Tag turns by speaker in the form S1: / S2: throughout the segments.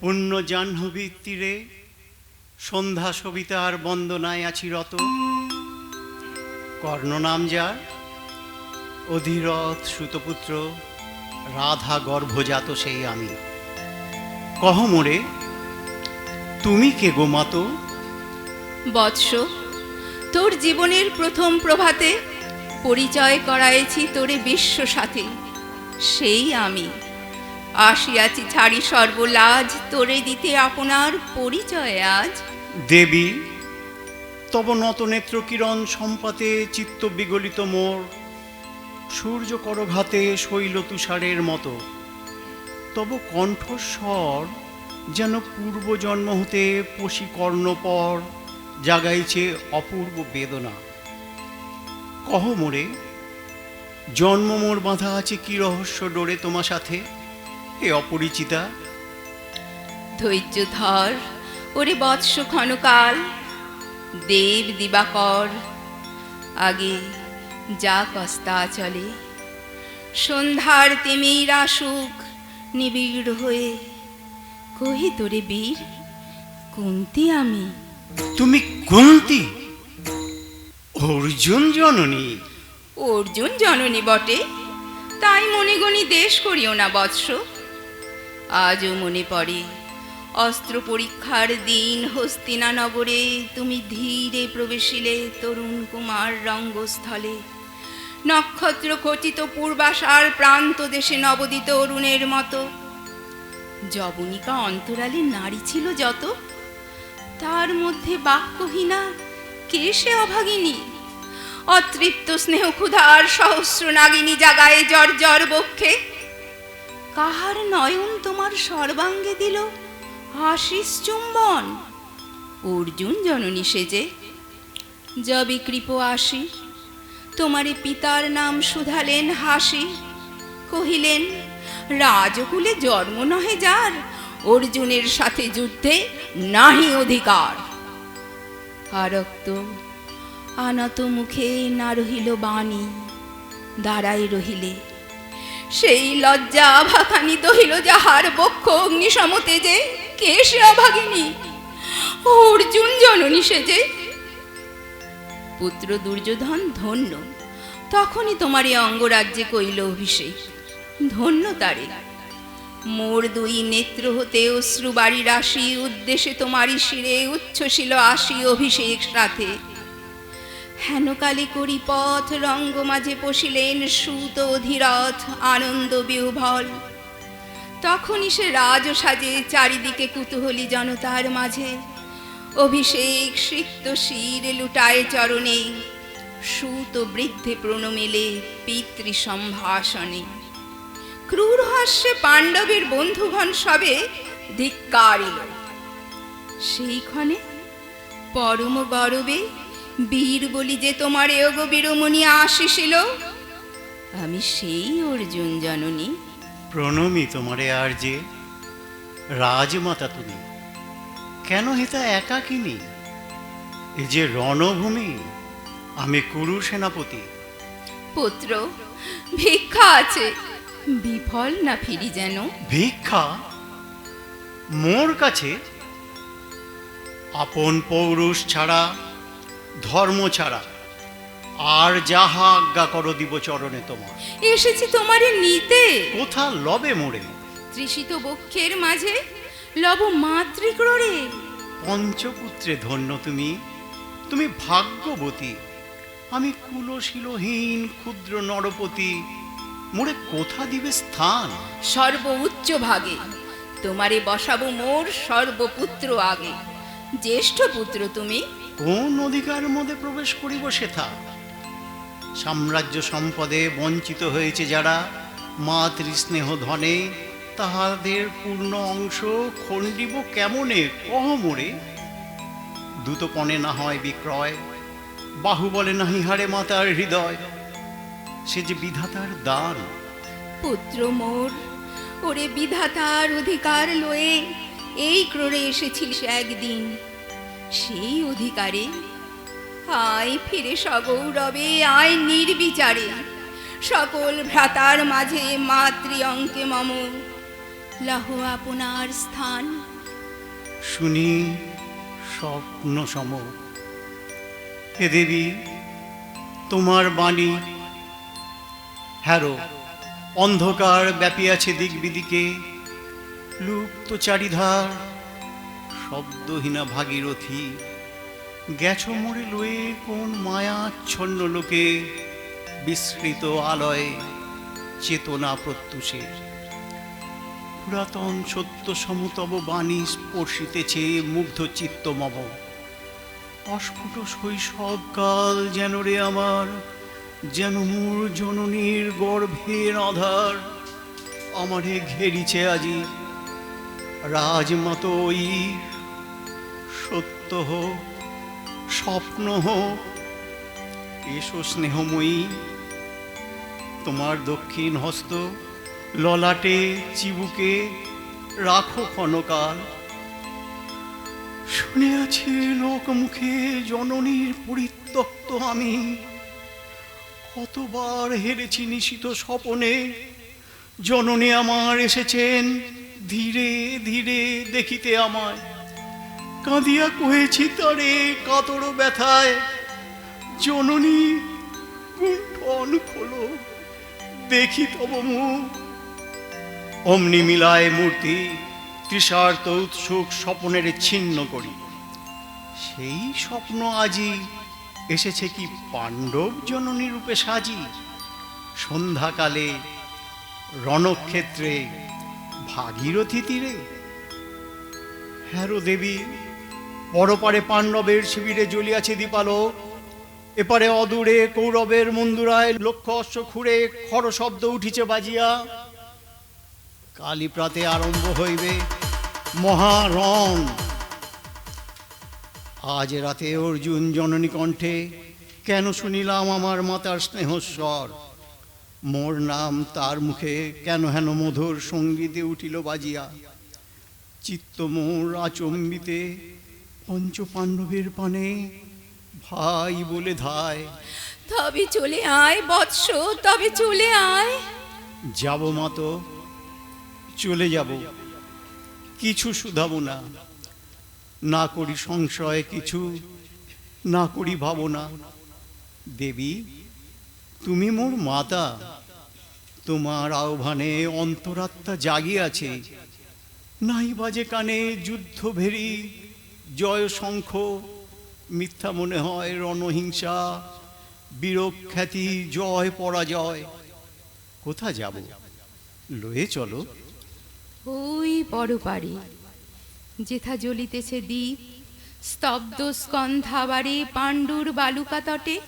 S1: পুণ্য জাহ্নবীর তীরে সন্ধ্যা সবিতার বন্দনায় আছি রত। কর্ণ নাম যার, অধীরথ সুতপুত্র রাধা গর্ভজাত সেই আমি। কহ মোরে, তুমি কে গো মাতো?
S2: বৎস, তোর জীবনের প্রথম প্রভাতে পরিচয় করাইছি তোরে বিশ্ব সাথে, সেই আমি। আসিয়াছি, ছাড়ি সর্বলাজ। তোরে দিতে আপনার পরিচয় আজ।
S1: দেবী, তব নতনেত্র কিরণ সম্পাতে চিত্ত বিগলিত মোর। সূর্য করঘাতে শৈল তুষারের মতো। তব কণ্ঠস্বর যেন পূর্ব জন্ম হতে পশি কর্ণপর জাগাইছে অপূর্ব বেদনা। কহ মোরে, জন্ম মোর বাঁধা আছে কি রহস্য ডোরে তোমার সাথে? এ অপরিচিতা।
S2: ধৈর্য ধর ওরে বৎস ক্ষণকাল। দেব দিবাকর আগে যা কস্তা চলে। সন্ধ্যার তিমির আসুক নিবিড় হয়ে। কহি তোরে বীর কুন্তি আমি।
S1: তুমি কুন্তি? অর্জুন জননী।
S2: অর্জুন জননী বটে। তাই মনে গণি দেশ করিও না বৎস। আজও মনে পড়ে। অস্ত্র পরীক্ষার দিন হস্তিনা নগরে তুমি ধীরে প্রবেশিলে তরুণ কুমার রঙ্গস্থলে। নক্ষত্র খচিত পূর্বাশার প্রান্ত দেশে নবদিত অরুণের মতো। যবনিকা অন্তরালে নারী ছিল যত। তার মধ্যে বাক্যহীনা কে সে অভাগিনী? অতৃপ্ত স্নেহ ক্ষুধার সহস্র নাগিনী জাগায় জর জর বক্ষে। কাহার নয়ন তোমার সর্বাঙ্গে দিল? আশিস চুম্বন। অর্জুন জননী সেজে, যবে কৃপ আসি, তোমারে পিতার নাম শুধালেন হাসি। কহিলেন, রাজকুলে জন্ম নহে যার, অর্জুনের সাথে যুদ্ধে নাহি অধিকার। আরক্ত, আনত মুখে না রহিল বাণী, দাঁড়াই রহিলে সেই লজ্জা ভাখানি দহিল যাহার বক্ষ অগ্নি সমতে যে, কে সে অভাগিনী? অর্জুন জননী সেজে পুত্র দুর্যোধন ধন্য, তখনই তোমার এই অঙ্গরাজ্যে কইল অভিষেক, ধন্য তারে। মোর দুই নেত্র হতে অশ্রু বাড়ি রাশি উদ্দেশ্যে তোমারই শিরে উচ্ছ্বসিল আসি অভিষেক সাথে। হেনকালে করি পথ, রঙ্গ মাঝে পশিলেন সুত অধীরথ, আনন্দ বিহ্বল। তখনই সে রাজ সাজে চারিদিকে কুতূহলী জনতার মাঝে। অভিষেক সিক্ত শির লুটায় চরণে, সুত বৃদ্ধে প্রণমেলে পিতৃ সম্ভাষণে। ক্রূর হাস্যে পাণ্ডবের বন্ধুগণ সবে ধিক্কারিল। সেইক্ষণে পরম গরবে বীর বলি যে তোমার এগ বীরমণি আসিছিল। আমি সেই অর্জুন জননী।
S1: প্রণমী তোমারে আর যে রাজমাতা তুমি। কেন হেতা একাকিনী? এ যে রণভূমি আমি কুরু সেনাপতি।
S2: পুত্র ভিক্ষা আছে। বিফল না ফিরি যেন?
S1: ভিক্ষা? মোর কাছে? আপন পৌরুষ ছাড়া ধর্ম ছাড়া আর যাহা আজ্ঞা করো দিব চরণে তোমার।
S2: এসেছি তোমারে নিতে।
S1: কোথা লবে মোড়ে
S2: তৃষিত বক্ষের মাঝে লব মাতৃক্রোড়ে।
S1: পঞ্চপুত্রে ধন্য তুমি। তুমি ভাগ্যবতী। আমি কুলশীলহীন ক্ষুদ্র নরপতি। মোরে কোথা দিবে স্থান?
S2: সর্ব উচ্চ ভাগে। তোমারে বসাবো মোর সর্বপুত্র আগে। জ্যেষ্ঠ পুত্র তুমি
S1: কোন অধিকার মধ্যে প্রবেশ করিব সেথা সাম্রাজ্য সম্পদে বঞ্চিত হয়েছে যারা মাতৃস্নেহ ধনে, তাহাদের পূর্ণ অংশ খণ্ডিব কেমনে? কহ মোরে। দ্রুতপণে না হয় বিক্রয় বাহুবলে নাহি হারে মাতার হৃদয়। সে যে বিধাতার দান।
S2: পুত্র মোর, ওরে বিধাতার অধিকার লয়ে এই ক্রোড়ে এসেছিস একদিন। সেই অধিকারে আয় ফিরে সগৌরবে, আয় নির্বিচারে। সকল ভ্রাতার মাঝে মাতৃ অঙ্কে মম। লহ আপনার স্থান।
S1: শুনি স্বপ্ন সম। হে দেবী, তোমার বাণী। হ্যারো, অন্ধকার ব্যাপিয়াছে দিক বিদিকে লুপ্ত চারিধার শব্দহীনা ভাগীরথী, গেছ মোড়ে লয়ে কোন মায়াচ্ছন্ন লোকে বিস্মৃত আলয়ে চেতনা প্রত্যুষে পুরাতন সত্য সমতব বাণী স্পর্শিতেছে মুগ্ধ চিত্তমম অস্ফুট শৈশব কাল যেন রে আমার, যেন মোর জননীর গর্ভের আধার। আমারে ঘেরিছে আজি রাজমত ওই সত্য হোক, স্বপ্ন হোক, এসো স্নেহময়ী। তোমার দক্ষিণ হস্ত ললাটে, চিবুকে রাখো ক্ষণকাল। শুনে আছি লোকমুখে জননীর পরিত্যক্ত আমি। কতবার হেরেছি নিশিত স্বপনে। জননী আমার এসেছেন ধীরে ধীরে দেখিতে আমায়। কাঁদিয়া কহেছি তারে কাতর ব্যথায়। জননী গুণ্ঠন খোলো, দেখি তব মুখ। অমনি মিলায় মূর্তি, তৃষার্ত উৎসুক স্বপনের ছিন্ন করি। সেই স্বপ্ন আজি, এসেছে কি পাণ্ডব জননী রূপে সাজি? সন্ধ্যাকালে রণক্ষেত্রে ভাগীরথী তীরে? হ্যারো দেবী পরপারে পাণ্ডবের শিবিরে জ্বলিয়াছে দীপালো। এপারে অদূরে কৌরবের মন্দুরায় লক্ষ্য অশ্ব খুঁড়ে খর শব্দ উঠিছে বাজিয়া। কালী প্রাতে আরম্ভ হইবে মহারণ। আজ রাতে অর্জুন জননী কণ্ঠে, কেন শুনিলাম আমার মাতার স্নেহস্বর? মোর নাম তার মুখে কেন হেন মধুর সঙ্গীতে উঠিল বাজিয়া? চিত্ত মোর আচম্বিতে পঞ্চ পাণ্ডবের পানে। ভাই বলে ধায়।
S2: তবে চলে আয় বৎস তবে চলে আয়।
S1: যাব মাতো চলে যাব। কিছু শুধাবো না। না করি সংশয় কিছু না করি ভাবনা। দেবী তুমি মোর মাতা। তোমার আহ্বানে অন্তরাত্মা জাগিয়াছে। নাই বাজে কানে যুদ্ধ ভেরি জয় শঙ্খ মিথ্যা মনে হয় রণহিংসা বীরক খ্যাতি জয় পরাজয়। কোথা যাব? লয়ে চলো।
S3: ওই বড় পারে যেথা জ্বলিতেছে দ্বীপ স্তব্ধ স্কন্ধাবারে পাণ্ডুর বালুকা তটে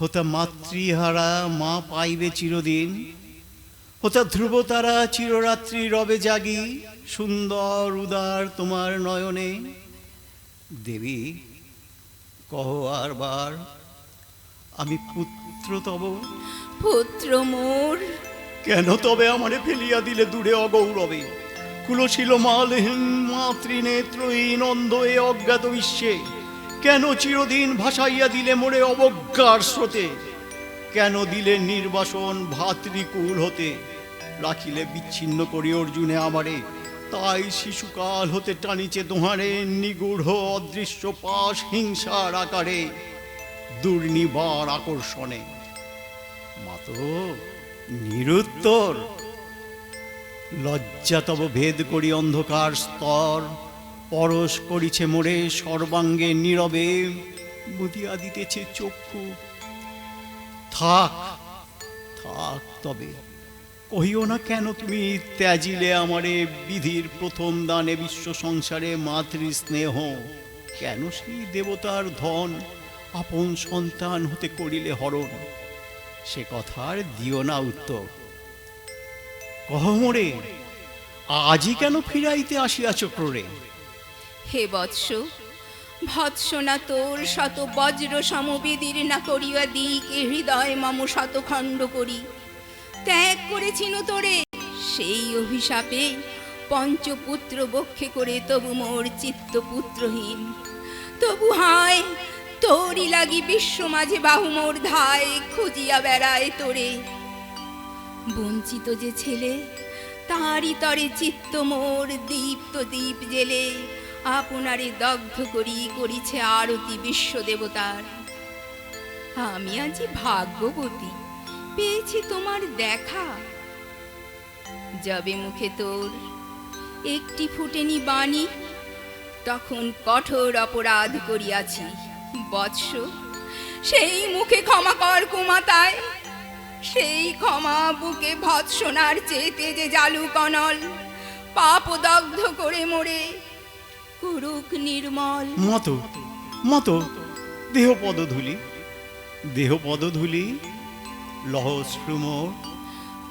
S1: হোতা মাতৃহারা মা পাইবে চিরদিন হোতা ধ্রুব তারা চিররাত্রি রবে জাগি সুন্দর উদার তোমার নয়নে। দেবী কহ আর বার আমি পুত্র তব।
S2: পুত্র মোর।
S1: কেন তবে আমারে ফেলিয়া দিলে দূরে অগৌরবে? কুলশীল মালহীন মাতৃনেত্রহীন অন্ধ এ অজ্ঞাত বিশ্বে কেন চিরদিন ভাসাইয়া দিলে মোরে অবজ্ঞার স্রোতে? কেন দিলে নির্বাসন ভাতৃকুল হতে? রাখিলে বিচ্ছিন্ন করি অর্জুনে আমারে। তাই শিশুকাল হতে টানিছে তোমারে নিগূঢ় অদৃশ্য পাশ হিংসার আকারে, দুর্নিবার আকর্ষণে। মাতো নিরুত্তর। লজ্জা তব ভেদ করি অন্ধকার স্তর, পরশ করিছে মোড়ে সর্বাঙ্গে নীরবে বুদিয়া দিতেছে চক্ষু। থাক থাক তবে। কহিও না কেন তুমি ত্যাজিলে আমারে বিধির প্রথম দানে বিশ্ব সংসারে মাতৃ স্নেহ কেন সেই দেবতার ধন আপন সন্তান হতে করিলে হরণ? সে কথার দিও না উত্তর। কহ মোরে, আজই কেন ফিরাইতে আসিয়াছ ক্রোড়ে?
S2: হে বৎস, ভৎসনা তোর শত বজ্র সমবেদীর না করিয়া দিক হৃদয় মম শতখণ্ড করি। ত্যাগ করেছিল তোরে। সেই অভিশাপে পঞ্চপুত্র বক্ষে করে তবু মোর চিত্ত পুত্রহীন তবু হায়, তোরই লাগি বিশ্ব মাঝে বাহু মোর ধায় খুঁজিয়া বেড়ায় তোরে। বঞ্চিত যে ছেলে, তারই তরে চিত্ত মোর দীপ্ত দীপ জেলে। আপনারে দগ্ধ করি, করিছে আরতি বিশ্ব দেবতার। আমি আজি ভাগ্যবতী। পেয়েছি তোমার দেখা। যাবে মুখে তোর একটি ফুটেনি বাণী, তখন কঠোর অপরাধ করিয়াছি। বৎস, সেই মুখে ক্ষমা কর কুমাতায়, সেই ক্ষমা বুকে ভৎসনার চেতে যে জালু কনল, পাপ দগ্ধ করে মোরে কুরুক নির্মল।
S1: মত মত দেহ পদধূলি লহশ্রুমোর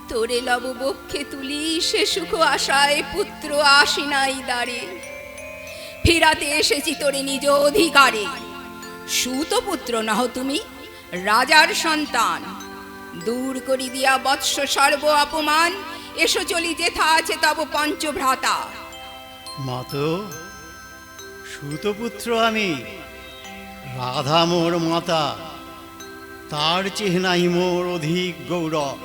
S2: তোরে লব বক্ষে তুলি সে সুখ আশায় পুত্র আসি নাই দাঁড়ে ফিরাতে এসেছি তোরে নিজ অধিকারে। সুত পুত্র নহ তুমি রাজার সন্তান। দূর করি দিয়া বৎস সর্ব অপমান এসো চলি যেথা আছে তব পঞ্চভ্রাতা।
S1: মাত সুতপুত্র আমি রাধা মোর মাতা। তার চেহনাই মোর অধিক গৌরব।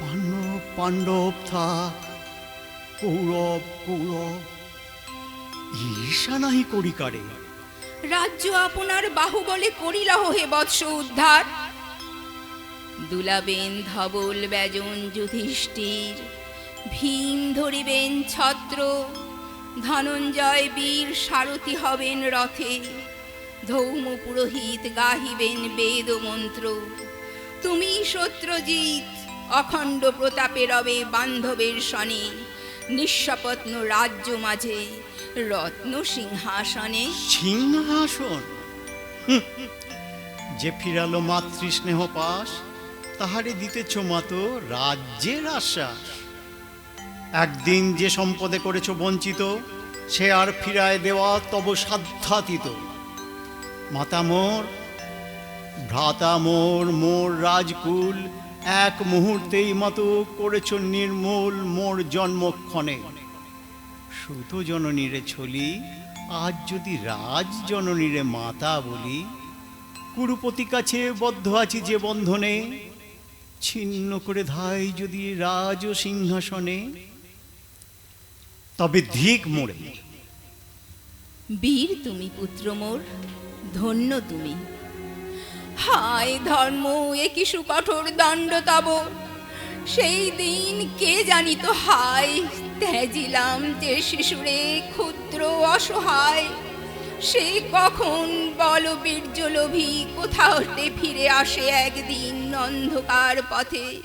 S1: পাণ্ডব পাণ্ডব থাক কৌরব কৌরব। ঈর্ষা নাহি করি কারে।
S2: রাজ্য আপনার বাহুবলে করিলহ হে বৎস উদ্ধার। দুলাবেন ধবল ব্যজন যুধিষ্ঠির, ভীম ধরিবেন ছত্র, ধনঞ্জয় বীর সারথি হবেন রথে ধৌম পুরোহিত গাহিবেন বেদ মন্ত্র। তুমি সত্যজিৎ অখণ্ড প্রতাপে রবে বান্ধবের সনে নিঃস্বপত্ন রাজ্য মাঝে, রত্ন সিংহাসনে।
S1: সিংহাসন? যে ফিরালো মাতৃস্নেহ পাশ, তাহারে দিতেছ মাতো রাজ্যের আশ্বাস। একদিন যে সম্পদে করেছ বঞ্চিত, সে আর ফিরায় দেওয়া তব সাধ্যাতীত। মাতা মোর ভ্রাতা মোর মোর রাজকুল, এক মুহূর্তেই মতো করেছ নির্মূল মোর জন্মক্ষণে। সুত জননীরে ছলি, আজ যদি রাজ জননীরে মাতা বলি, কুরুপতি কাছে বদ্ধ আছি যে বন্ধনে, ছিন্ন করে ধাই যদি রাজ সিংহাসনে, তবে ধিক মোড়ে।
S2: বীর তুমি পুত্র মোর, ধন্য তুমি। হায় ধর্ম, এ কি সুকঠোর দণ্ড তব। সেই দিন কে জানিত হায়, ত্যাজিলাম যে শিশুরে ক্ষুদ্র অসহায়। সে কখন বল বীর্যলোভী কোথাও হতে ফিরে আসে একদিন অন্ধকার পথে।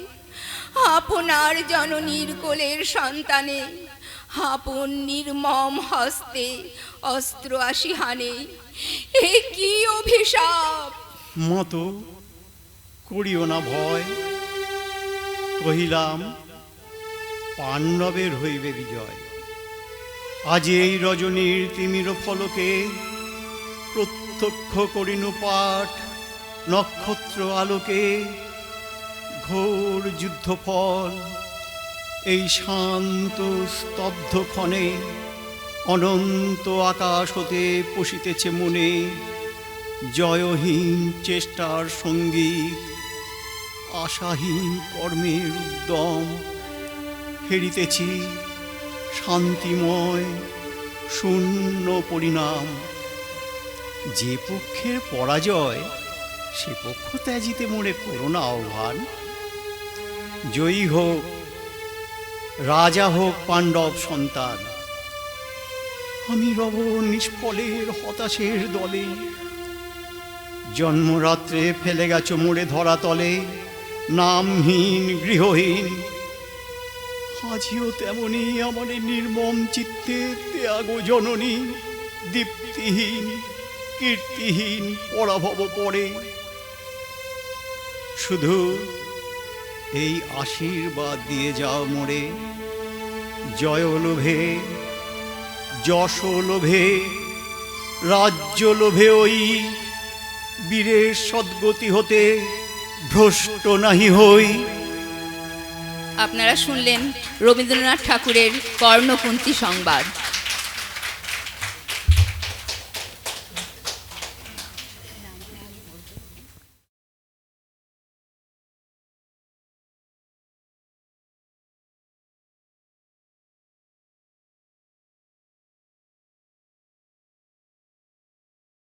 S2: আপনার জননীর কোলের সন্তানে আপন নির্মম হস্তে অস্ত্র আসি হানে। এ কি অভিশাপ?
S1: মতো করিও না ভয়। কহিলাম, পাণ্ডবের হইবে বিজয়। আজ এই রজনীর তিমির ফলকে প্রত্যক্ষ করিনু পাঠ নক্ষত্র আলোকে ঘোর যুদ্ধফল। এই শান্ত স্তব্ধ ক্ষণে অনন্ত আকাশ হতে পশিতেছে মনে জয়হীন চেষ্টার সংগীত, আশাহীন কর্মের উদ্যম হেরিতেছি শান্তিময় শূন্য পরিণাম। যে পক্ষের পরাজয়, সে পক্ষ ত্যাজিতে মনে করোনা আহ্বান। জয়ী হোক রাজা হোক পাণ্ডব সন্তান। আমি রব নিষ্ফলের হতাশের দলে। জন্মরাত্রে ফেলে গেছ মোড়ে ধরা তলে, নামহীন, গৃহহীন। আজিও তেমনি আমার নির্মম চিত্তে ত্যাগ জননী, দীপ্তিহীন, কীর্তিহীন পরাভব পড়ে শুধু এই আশীর্বাদ দিয়ে যাও মোড়ে জয় লোভে, যশ লোভে, রাজ্য লোভে ওই বীরের সদ্গতি হতে ভ্রষ্ট নাহি হই।
S2: আপনারা শুনলেন রবীন্দ্রনাথ ঠাকুরের কর্ণকুন্তী সংবাদ।